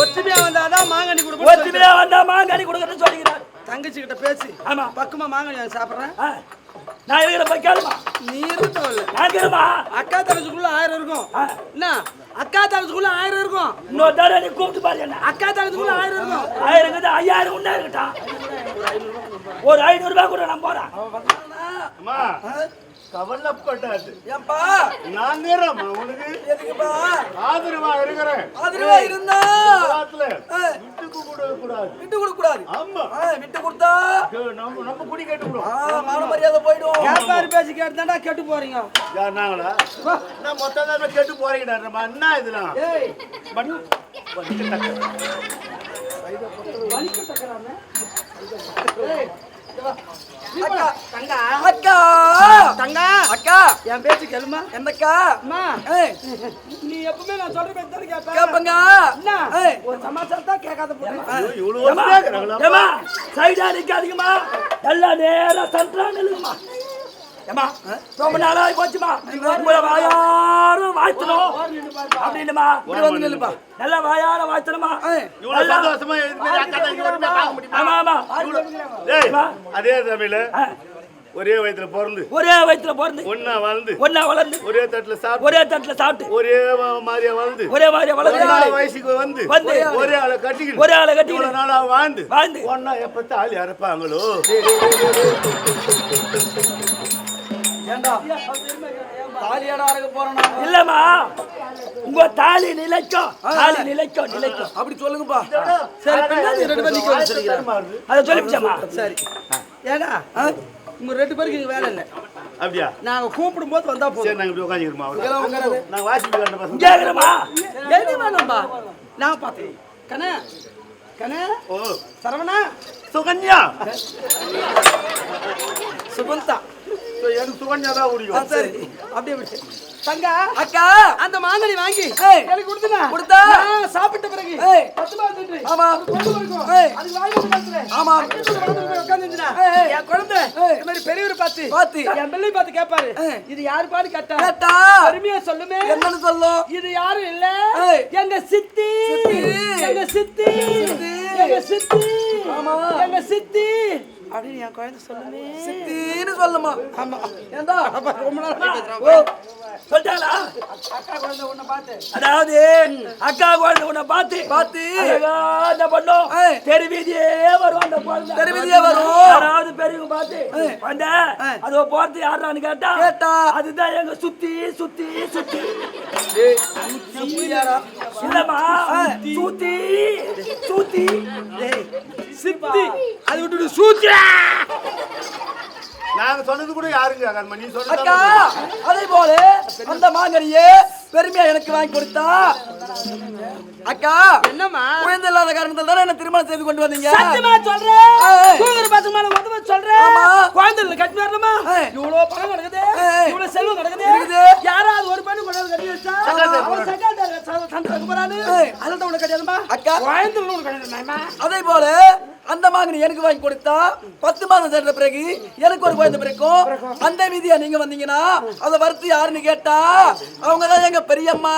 ஒத்துமையா வந்தாதான் மாங்கனி கொடுப்போம் ஒத்துமையா வந்தா மாங்காடி கொடுக்கறேன்னு சொல்லிக்கிறார். தங்கச்சி கிட்ட பேசி ஆமா. பக்கமா மாங்கனி சாப்பிடுறேன். நான் இருக்கிற நீ அக்கா தங்கச்சிக்குள்ள ஆயிரம் இருக்கும். என்ன? அக்கா தங்கச்சிக்குள்ள ஆயிரம் இருக்கும். இன்னொரு தடவை நீ கூப்பிட்டு பாரு என்ன. அக்கா தங்கச்சிக்குள்ள ஆயிரம் இருக்கும். ஆயிரம் ஐயாயிரம் உண்டா இருக்கட்டா ஒரு ஐநூறு ரூபாய் கூட நான் போறேன் அம்மா கவலைப்பட்டாது ஏன்பா? நான் நேரம்மா உனக்கு? எதுக்குப்பா? ஆதரவா இருக்கிறேன். ஆதரவா இருந்தா? காலத்துல விட்டுக்கு கூட கூடாது விட்டு கொடுக்க கூடாது ஆமா. ஆ, விட்டு கொடுத்தா? நம்ம நம்ம குடி கேட்டு விடும் ஆ, மான மரியாதை போயிடும். கேப்பாரு பேசி கேட்டுதான்டா கெட்டு போறீங்க. யார் நாங்களா? நான் மொத்தம் தான் கெட்டு போறீங்கடா நம்ம என்ன இதெல்லாம் ஏய். பட் வலிக்கு தக்க. அக்கா தங்கா. அக்கா. தங்கா. அக்கா. என் பேச்சு கேளுமா என்னக்கா? அம்மா. நீ எப்பவுமே நான் சொல்ற பேச்சு தானே கேப்ப கேப்பங்க. என்ன ஒரு சமாச்சாரம் தான் கேட்காத போறேன் ஐயோ, இவ்வளவு வருஷம் கேக்குறாங்களா? ஏமா சைடா நிக்காதீங்கம்மா. எல்லாம் நேரா சென்ட்ரா நில்லுங்கம்மா. ஏமா ரொம்ப நாளாகி போச்சுமா? உங்களை வாயார வாழ்த்தணும். அப்படின்னுமா இப்படி வந்து நில்லுப்பா. நல்லா வாயார வாழ்த்தணுமா? ஆமா ஆமா. டேய், அதே தமிழ்ல ஆ, ஒரே வயதுல பிறந்து. ஒரே வயித்துல பிறந்து. ஒன்னா வாழ்ந்து ஒன்னா வளர்ந்து. ஒரே தட்டுல சாப்பிட்டு. ஒரே தட்டுல சாப்பிட்டு. ஒரே மாதிரியா வாழ்ந்து ஒரே மாதிரி ஒரே வளர்ந்து வயசுக்கு வந்து வந்து. ஒரே ஆளை கட்டிக்கிட்டு ஒரே ஆளை கட்டிக்கிட்டு இவ்வளவு நாளா வாழ்ந்து. வாழ்ந்து. ஒன்னா எப்ப தாலி அறுப்பாங்களோ? ஏண்டா? தாலியாடா இருக்க போறேன் இல்லம்மா உங்க தாலி நிலைக்கும் தாலி நிலைக்கும் நிலைக்கும் அப்படி சொல்லுங்கப்பா. சரி பின்னாடி ரெண்டு பேரும் நிக்க வச்சு சொல்லிக்கிறேன் அதை சொல்லிப்பிச்சம்மா. சரி. உங்க ரெண்டு பேருக்கு இங்க வேலை இல்லை. அப்படியா? நாங்க கூப்பிடும் போது வந்தா போதும். சரி நாங்க இப்படி உட்காந்துக்கிறோமா இதெல்லாம் உட்காராது. நாங்க வாசிட்டு வரணும் பசங்க. கேக்குறமா எழுதி வேணும்பா நான் பார்த்தேன் கண்ணே கண்ணே. ஓ. சரவணா. சுகன்யா. சுகந்தா சோ, எனக்கு சுகன்யா தான் சரி அப்படியே தங்கா அக்கா அந்த மாங்கனி வாங்கி எனக்கு கொடுத்தா? நான் சாப்பிட்ட பிறகு. பத்து ரூபா. ஆமா. இருக்கும். அது கலத்துறேன். ஆமா. ஏய். என் குழந்தை. இந்த மாதிரி பெரியவரை பார்த்து பார்த்து. என் பிள்ளை பார்த்து கேட்பாரு. இது யாரு பாடு கேட்டா கேட்டா? சொல்லுமே என்னன்னு சொல்லும் இது யாரும் இல்ல. எங்க சித்தி. எங்க சித்தி சித்தி. எங்க சித்தி ஆமா. எங்க சித்தி அப்படின்னு என் குழந்தை சொல்லுமே. சித்தின்னு சொல்லுமா. ஆமா. ஏண்டா? ரொம்ப நாள் சொல்லிட்டாங்களா அக்கா குழந்தை உன்னை பார்த்து அதாவது அக்கா குழந்தை உன்னை பார்த்து பார்த்து. என்ன பண்ணும் ஏய். தெரு வீதியே வரும் அந்த குழந்தை தெரு வீதியே வரும். யாராவது பெரியவங்க பார்த்து வந்த. அதோ போறது யாரான்னு கேட்டா கேட்டா. அதுதான் எங்க சுத்தி சுத்தி சுத்தி. இல்லம்மா சுத்தி. சுத்தி. சித்தி. அது விட்டுட்டு சூத்திரா! நாங்க சொன்னது கூட யாருங்க அக்கா சொன்னது. அதே போல அந்த மாங்கனியே பெருமையா எனக்கு வாங்கி கொடுத்தா. அக்கா என்னம்மா? குழந்தை இல்லாத காரணத்தால தானே என்ன திருமணம் செய்து கொண்டு வந்தீங்க? சத்தியமா சொல்றேன். தூங்குற பசங்க மேல உதவ சொல்றேன் ஆமா. குழந்தைல கட்டி வரணுமா. இவ்வளவு பணம் நடக்குது. ஏய். இவ்வளவு செல்வம் நடக்குது. இருக்குது. யாராவது ஒரு பெண்ணு கொண்டாந்து கட்டி வச்சா? அவன் போறாரு. ஏய். அதில் உனக்கு கட்டியாதுமா? அக்கா. குழந்தைல உனக்கு கட்டியாதுமா அதே போல அந்த மாங்கனி எனக்கு வாங்கி கொடுத்தா பத்து மாதம் சேர்ந்த பிறகு எனக்கு ஒரு குழந்தை பிறக்கும். அந்த மீதியா நீங்க வந்தீங்கன்னா அதை வறுத்து யாருன்னு கேட்டா அவங்க தான் எங்க பெரியம்மா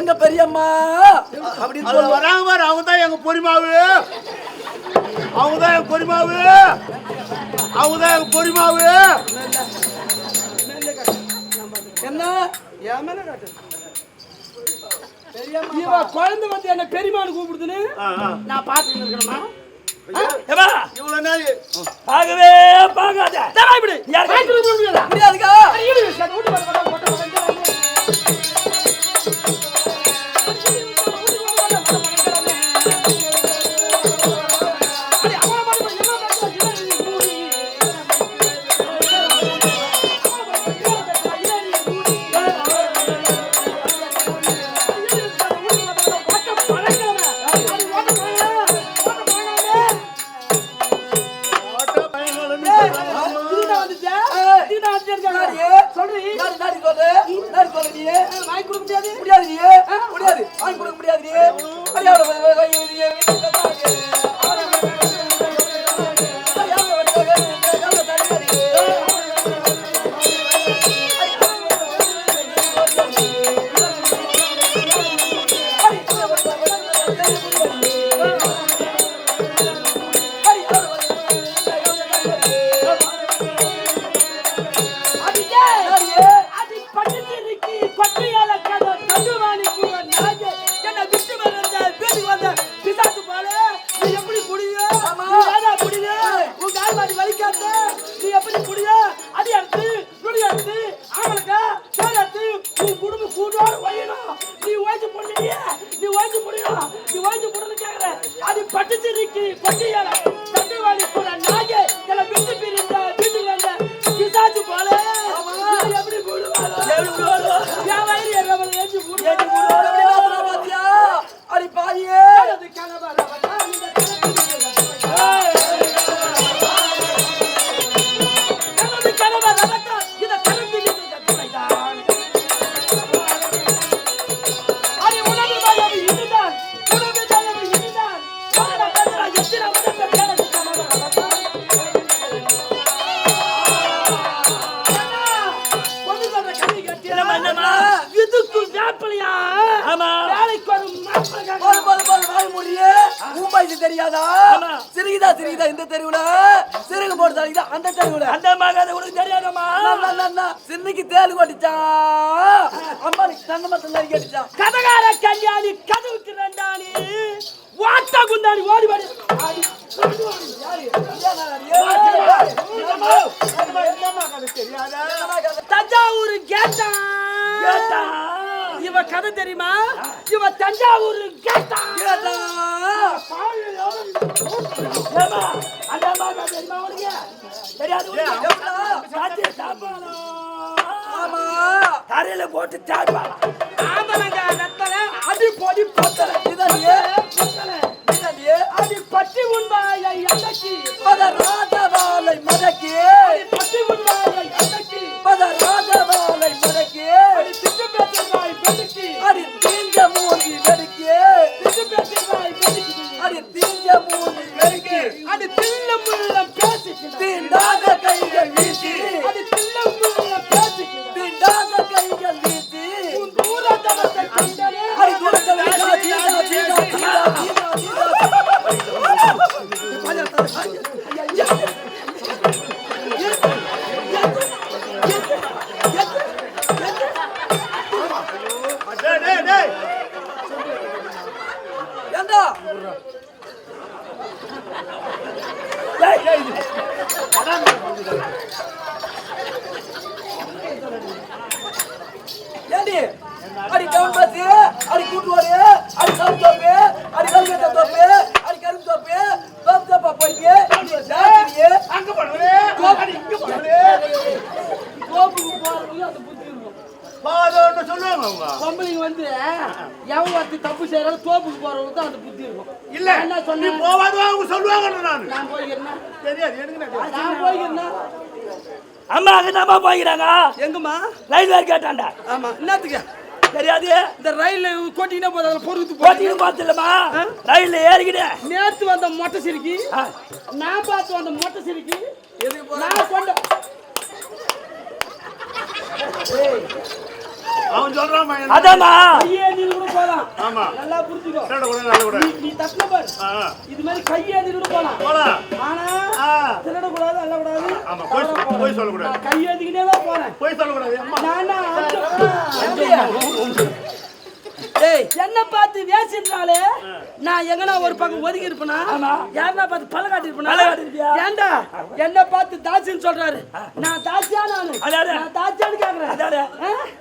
எங்க பெரியம்மா அப்படின்னு வராங்க பாரு அவங்க தான் எங்க பொறிமாவு. அவங்க தான் எங்க பொறிமாவு. அவங்க தான் எங்க பொறிமாவு. என்ன? என் மேல காட்டு. இவ குழந்தை வந்து என்ன பெரியமானு கூப்பிடுதுன்னு. நான் பாத்துட்டு இருக்கணுமா ஏம்மா, இவ்வளவு நாள். பார்க்கவே பார்க்காத யார்? முடியாதுக்கா. ¡Vaya, vaya, vaya! ஊம்பாய்ச்சி தெரியாதா? ஆமா. சிறுகிதா சிறுகிதா இந்த தெருவுல? சிறுகு போட்டு தரிக்குதா அந்த தெருவுல? அந்த மகன் உனக்கு தெரியாதம்மா. சின்னைக்கு தேல் கொட்டிச்சான் அம்மாளுக்கு தங்க மத்தம் நறுக்கி அடிச்சான் கதகார கல்யாணி கதவுக்கு ரெண்டாணி வாட்டா குந்தாணி ஓடி வாடி. தஞ்சாவூர் கேட்டா கேட்டா. இவ கதை தெரியுமா? இவ தஞ்சாவூர் கேட்டா. அந்த மகன் தெரியுமா உனக்கு? தெரியாது சாப்பாடு. ஆமா. தரையில போட்டு சாப்பாடு. நத்தல அடி பொடி பொத்தல. இதானியே அடி பட்டி உண்பாய அன்னைக்கு பத ராஜவாலை மடக்கி. அடி பட்டி உண்பாய அன்னைக்கு பத ராஜவாலை மடக்கி. அடி திட்டு பேசுறாய் பெருக்கி அடி தீஞ்ச மூஞ்சி வெடுக்கி திட்டு பேசுறாய் பெருக்கி அடி தீஞ்ச மூஞ்சி ஏண்டி அடி டவுன் பஸ் அடி கூட்டுவாடு அடி சவுத் தோப்பு அடி கல்கத்தா தோப்பு அடி கரும்பு தோப்பு தோப்பு தோப்பா போயிட்டு ஜாக்கிரியே அங்க போடுறே அடி இங்க போடுறே கோபுக்கு போறவங்க அந்த புத்தி இருக்கும் பாதோன்னு சொல்லுவாங்க அவங்க பொம்பளைங்க வந்து எவன் ஒருத்தி தப்பு செய்யறாலும் தோப்புக்கு போறவங்க தான் அந்த புத்தி இருக்கும் இல்ல நான் என்ன நீ சொன்னேன் போவாது அவங்க சொல்லுவாங்க நான் நான் போய்க்கிறேன் தெரியாது எனக்கு நான் தெரியாது. நான் போய்க்கிறேன் அம்மா அங்க நம்ம போய்க்கிறாங்க எங்கம்மா ரயில்வே கேட்டாண்டா ஆமா என்னத்துக்கு தெரியாது இந்த ரயில்ல கொட்டினா போதும் அதில் பொறுத்து போட்டின்னு பார்த்துலமா ரயில்ல ஏறிக்கிட்டேன் நேத்து வந்த மொட்டை சிரிக்கி. நான் பார்த்து வந்த மொட்டை சிரிக்கி எதுக்கு போற நான் கொண்ட அவன் சொல்றான் பையன். அதாம்மா. கையே நீ கூட போலாம். ஆமா. நல்லா புரிஞ்சுக்கோ. நல்ல கூட நல்ல கூட. நீ தட்டின பாரு. இது மாதிரி கையே நீ கூட போலாம். போலாம். ஆனா ஆ. திருடக்கூடாது அல்லக்கூடாது ஆமா போய் போய் சொல்லக்கூடாது நான் கையெழுதிக்கிட்டே தான் போறேன். போய் சொல்லக்கூடாது அம்மா. நானா டேய் என்ன பார்த்து வேசினாலே நான் எங்கனா ஒரு பக்கம் ஒதுங்கி இருப்பேனா? ஆமா. யாருன்னா பார்த்து பல்ல காட்டி இருப்பேனா? ஏன்டா என்ன பார்த்து தாசின்னு சொல்றாரு. நான் தாசியா நானு. நான் தாசியான்னு கேக்குறேன்?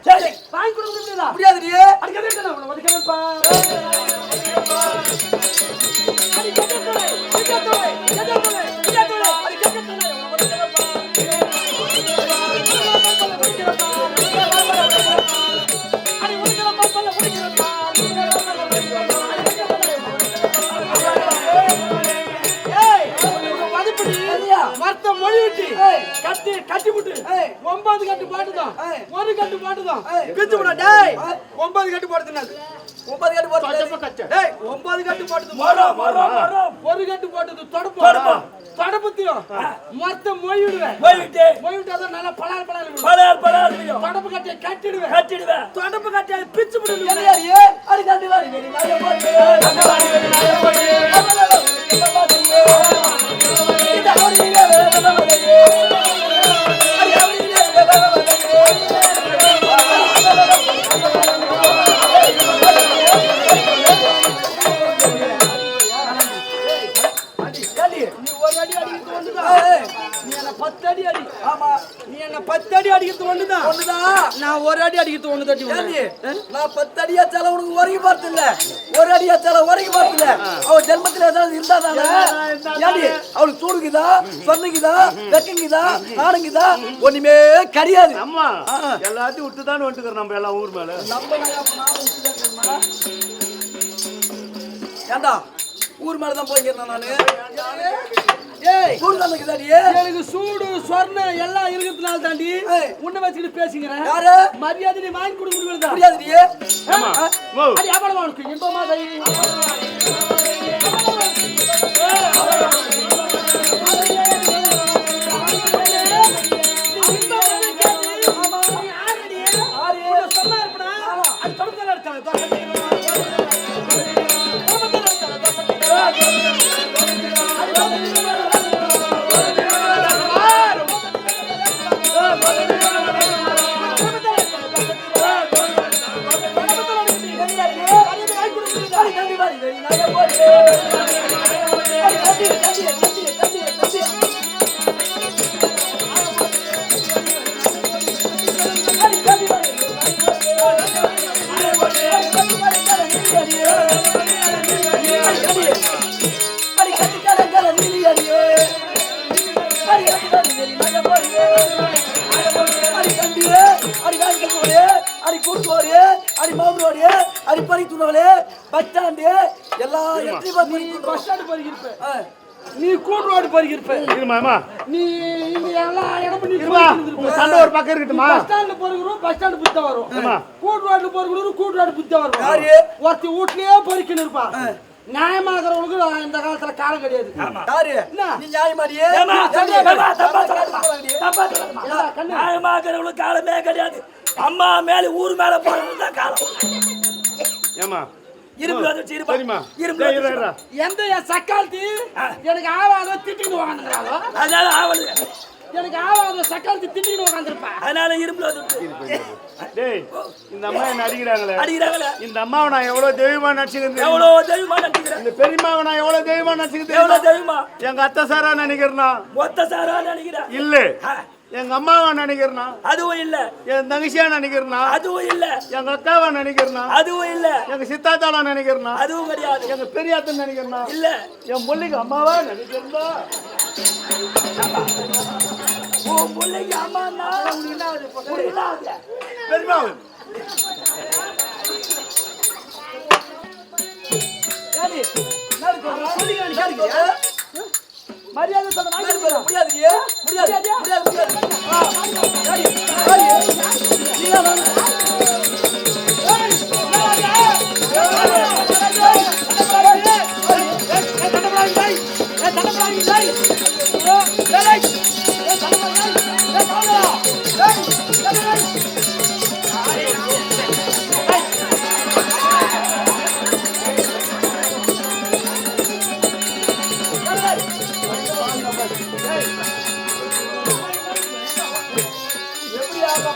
சரி. வாங்கி கொடுக்க முடியல முடியாதுடி. அடிக்கடி நான் ஒதுக்கிறேன்ப்பா. அடி கெட்டத்தோலை, விட்டு கட்டி கட்டி விட்டு ஒன்பது கட்டு பாட்டுதான். ஒரு கட்டு பாட்டுதான். பிச்சு விட டேய். ஒன்பது கட்டு போடுதுனாது ஒன்பது கட்டு போட்டு. டேய் ஒன்பது கட்டு போட்டது மரம் மரம். மரம் ஒரு கட்டு போட்டது தொடப்பு. தொடப்பு. தொடப்பத்தையும் மொத்த மொழி விடுவேன் போய்விட்டு மொழி விட்டாதான் நல்லா பலால் பலால் விடும் பலார் பலார் முடியும் தொடப்பு கட்டியை கட்டிடுவேன். கட்டிடுவேன். தொடப்பு கட்டியை பிச்சு விடுவேன். ஒண்ணுதான் நான் ஒரு அடி அடிக்கிறது ஒண்ணு தட்டி நான் பத்து அடி அச்சால உனக்கு உரைக்கு பார்த்து இல்ல ஒரு அடி அச்சால உரைக்கு பார்த்து இல்ல அவ ஜென்மத்துல ஏதாவது இருந்தா தானே? அவளுக்கு சூடுக்குதா? சொன்னுக்குதா? வெக்கங்குதா? நாடுங்குதா ஒண்ணுமே கிடையாது. அம்மா எல்லாத்தையும் விட்டு தான் வந்துக்கிறோம் நம்ம எல்லாம் ஊர் மேல. நம்ம விட்டுதான்? ஏண்டா? ஊர் மேலதான் போய்க்கிறேன் நானு? ஏய். சூடு தந்துக்குதாடி எனக்கு சூடு சொர்ணம் எல்லாம் இருக்கிறதுனால தாண்டி. உன்னை வச்சுக்கிட்டு பேசிக்கிறேன். யாரு? மரியாதை நீ வாங்கி கொடுக்க முடியாதா முடியாதுடி ஆமா. ஓ அடி அவ்வளவு உனக்கு. இன்பமா தை துணவலே பஸ் ஸ்டாண்டு எல்லா பஸ் ஸ்டாண்ட் போயிருப்ப ஆ. நீ கூட்டு ரோடு போயிருப்ப இருமாமா நீ இங்க எல்லா இருமா போயிருந்திருப்ப. உங்க சண்டை ஒரு பக்கம் இருக்கட்டுமா பஸ் ஸ்டாண்ட்ல போறவங்களும் பஸ் ஸ்டாண்ட் புத்த வரும். கூட்டு ரோட்ல போறவங்களும் கூட்டு ரோடு புத்த வரும் யாரு? ஒருத்தி வீட்லயே பொறிக்கணும் இருப்பா நியாயமாகறவங்களுக்கு இந்த காலத்துல காலம் கிடையாது யாரு என்ன? நீ நியாயமாடியே ஏம்மா, சொல்லு. ஏம்மா, தப்பா சொல்லு. சொல்லு. தப்பா சொல்லு. நியாயமாக்கிறவங்களுக்கு காலமே கிடையாது அம்மா மேல ஊர் மேல போறவங்க தான் காலம் ஏமா இரும்பு வந்துச்சு இரும்பு. சரிம்மா. இரும்பு. எந்த என் சக்காலத்தி? எனக்கு ஆவாத திட்டிட்டு அதனால ஆவது எனக்கு ஆவாத சக்காலத்தி திட்டிட்டு உக்காந்துருப்பா. அதனால இரும்பு வந்துட்டு டேய் இந்த அம்மா என்ன அடிக்கிறாங்களே? அடிக்கிறாங்களே? இந்த அம்மாவை நான் எவ்வளவு தெய்வமா நினைச்சுக்கிறேன் எவ்வளவு தெய்வமா நினைக்கிறேன் இந்த பெரியம்மாவை நான் எவ்வளவு தெய்வமா நினைச்சுக்கிறேன் எவ்வளவு தெய்வமா? எங்க அத்தை சாரா நினைக்கிறேனா மொத்த சாரா நினைக்கிறேன். இல்ல. எங்க அம்மாவா நினைக்கிறனா அதுவும் இல்ல. என் தங்கச்சியா நினைக்கிறனா அதுவும் இல்ல. எங்க அக்காவா நினைக்கிறனா அதுவும் இல்ல. எங்க சித்தாத்தாளா நினைக்கிறனா அதுவும் கிடையாது. எங்க பெரியாத்தன் நினைக்கிறனா இல்ல. என் முள்ளிக்கு அம்மாவா நினைக்கிறனா உன் பிள்ளைக்கு மரியாதை சொன்ன வாங்கி போற முடியாது. முடியாது. முடியாது முடியாது